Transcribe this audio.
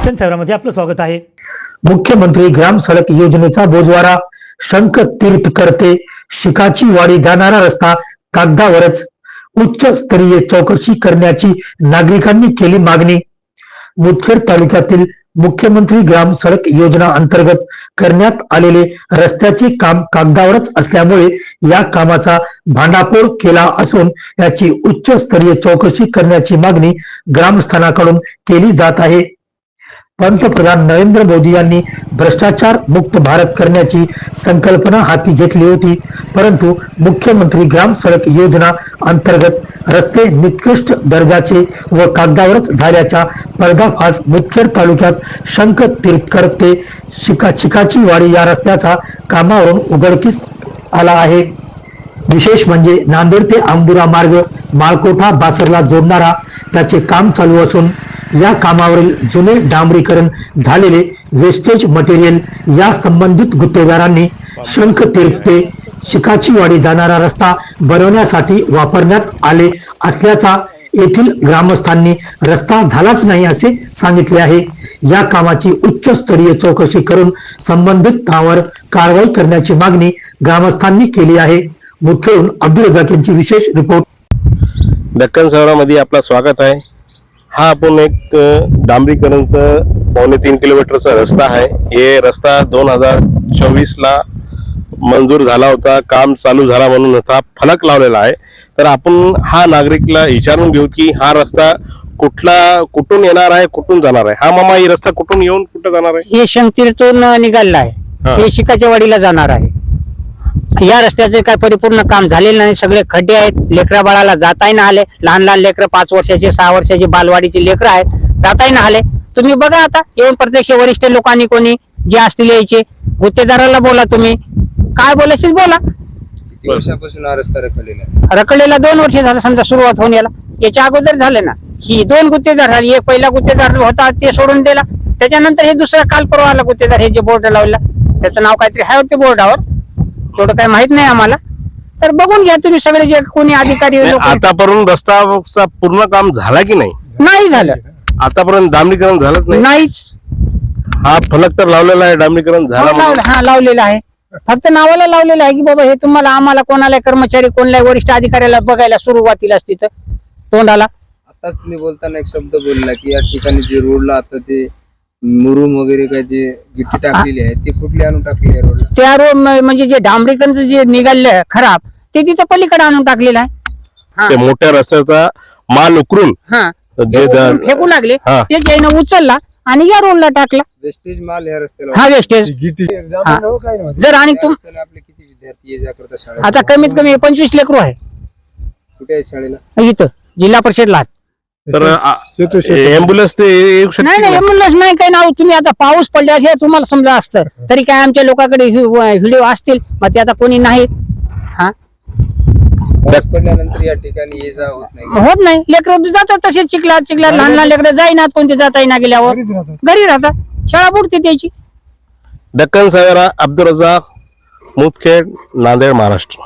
दक्षिण शहरामध्ये आपलं स्वागत आहे. मुख्यमंत्री ग्राम सडक योजनेचा बोजवारा शंख तीर्थ करते शिकाची वाडी जाणारा रस्ता कागदावरच उच्च स्तरीय चौकशी करण्याची नागरिकांनी केली मागणी. मुदखेड तालुक्यातील मुख्यमंत्री ग्राम सडक योजना अंतर्गत करण्यात आलेले रस्त्याचे काम कागदावरच असल्यामुळे या कामाचा भांडाफोड केला असून याची उच्च स्तरीय चौकशी करण्याची मागणी ग्रामस्थानाकडून केली जात आहे. पंतप्रधान नरेंद्र मोदी यांनी भ्रष्टाचार मुक्त भारत करण्याची संकल्पना हाती घेतली होती. परंतु मुख्यमंत्री ग्राम सडक योजना अंतर्गत रस्ते निकृष्ट दर्जाचे व कागदावरच झाल्याच्या पर्दाफास मुदखेड तालुक्यात शंख तीर्थकर ते शिका चिकाची वाडी या रस्त्याचा कामावरून उघडकीस आला आहे. विशेष म्हणजे नांदेड ते आंबुरा मार्ग माळकोठा बासरला जोडणारा त्याचे काम चालू असून या कामावरील जुने डांबरीकरण झालेले वेस्टेज मटेरियल या संबंधित गुत्तेदारांनी शंख तीर्थ ते शिकाचीवाडी जाणारा रस्ता बनवण्यासाठी वापरण्यात आले असल्याचा येथील ग्रामस्थांनी रस्ता झालाच नाही असे सांगितले आहे. या कामाची उच्च स्तरीय चौकशी करून संबंधितांवर कारवाई करण्याची मागणी ग्रामस्थांनी केली आहे. मुख्यहून अब्दुल रजाक यांची विशेष रिपोर्ट. दक्कन शहरामध्ये आपला स्वागत आहे. हा आपण एक डांबरीकरणचं पावणे तीन किलोमीटरचा रस्ता आहे. हे रस्ता दोन हजार चोवीसला मंजूर झाला होता काम चालू झाला म्हणून होता फलक लावलेला आहे. तर आपण हा नागरिकला विचारून घेऊ की हा रस्ता कुठला कुठून येणार आहे कुठून जाणार आहे? हा मामा ही रस्ता कुठून येऊन कुठं जाणार आहे? हे शंकतीर्थून निघालेलं हा. आहे ते शिकाच्या वाडीला जाणार आहे. या रस्त्याचे काय परिपूर्ण काम झालेलं नाही. सगळे खड्डे आहेत. लेकरा बाळाला जाताही ना आले. लहान लहान लेकरं पाच वर्षाचे सहा वर्षाचे बालवाडीचे लेकरं आहेत. जाताही ना आले. तुम्ही बघा आता येऊन प्रत्यक्ष वरिष्ठ लोकांनी कोणी जे असतील यायचे गुत्तेदाराला बोला तुम्ही. काय बोलायचीच बोला. किती वर्षापासून हा रस्ता रखडलेला आहे? रखडलेला दोन वर्ष झालं समजा सुरुवात होऊन याला याच्या अगोदर झाले ना. ही दोन गुत्तेदार झाले. एक पहिला गुत्तेदार होता ते सोडून दिला. त्याच्यानंतर हे दुसरा काल परवा आला गुत्तेदार हे जे बोर्ड लावला त्याचं नाव काहीतरी आहे वाटते बोर्डावर तेवढं काही माहीत नाही आम्हाला. तर बघून घ्या तुम्ही सगळे जे कोणी अधिकारी आतापर्यंत रस्ताचा पूर्ण काम झाला की नाही? नाही झालं. आतापर्यंत डांबरीकरण झालंच नाही. नाहीच. हा फलक तर लावलेला आहे डांबरीकरण झाला म्हणून. लावलं- हा लावलेलं आहे. फक्त नावाला लावलेलं आहे की बाबा हे तुम्हाला आम्हाला कोणाला कर्मचारी कोणाला वरिष्ठ अधिकाऱ्याला बघायला सुरुवातीलाच तिथं तोंडाला. आताच तुम्ही बोलताना एक शब्द बोलला की या ठिकाणी जे रोडला आता ते मुरुम वगैरे काय जे गिट्टी टाकलेली आहे ते कुठली आणून टाकली आहे रोडला? त्या रोड म्हणजे जे डांबरीकरचं जे निघालं खराब ते तिथं पलीकडे आणून टाकलेलं आहे. ते मोठ्या रस्त्याचा माल उकरून हा. जे ते द- फेकू लागले. हा. ते जैन उचलला आणि या रोडला टाकला. वेस्टेज माल या रस्त्याला हा वेस्टेज हा. जर आणि या तुम रस्त्याला आपले किती विद्यार्थी ये जा करता शाळेत? आता कमीत कमी पंचवीस लेकरू आहे. कुठे आहेत शाळेला? इथं जिल्हा परिषदला. तर एम्ब्युलन्स ते येऊ शकते नाही नाही का? एम्ब्युलन्स नाही काही नाव तुम्ही आता पाऊस पडल्याचे तुम्हाला समजा असतं. तरी काय आमच्या लोकांकडे व्हिडिओ असतील मग ते आता कोणी नाही. हा? पाऊस पडल्यानंतर या ठिकाणी ये जा होत नाही. होत नाही. लेकरं जातात तसेच चिखलात चिखलात लहान लहान लेकरं जाईनात कोणते जाता येईना गेल्यावर. घरी राहतात. शाळा बुडते त्याची. दक्कन सागरा अब्दुल रजाक मुदखेड नांदेड महाराष्ट्र.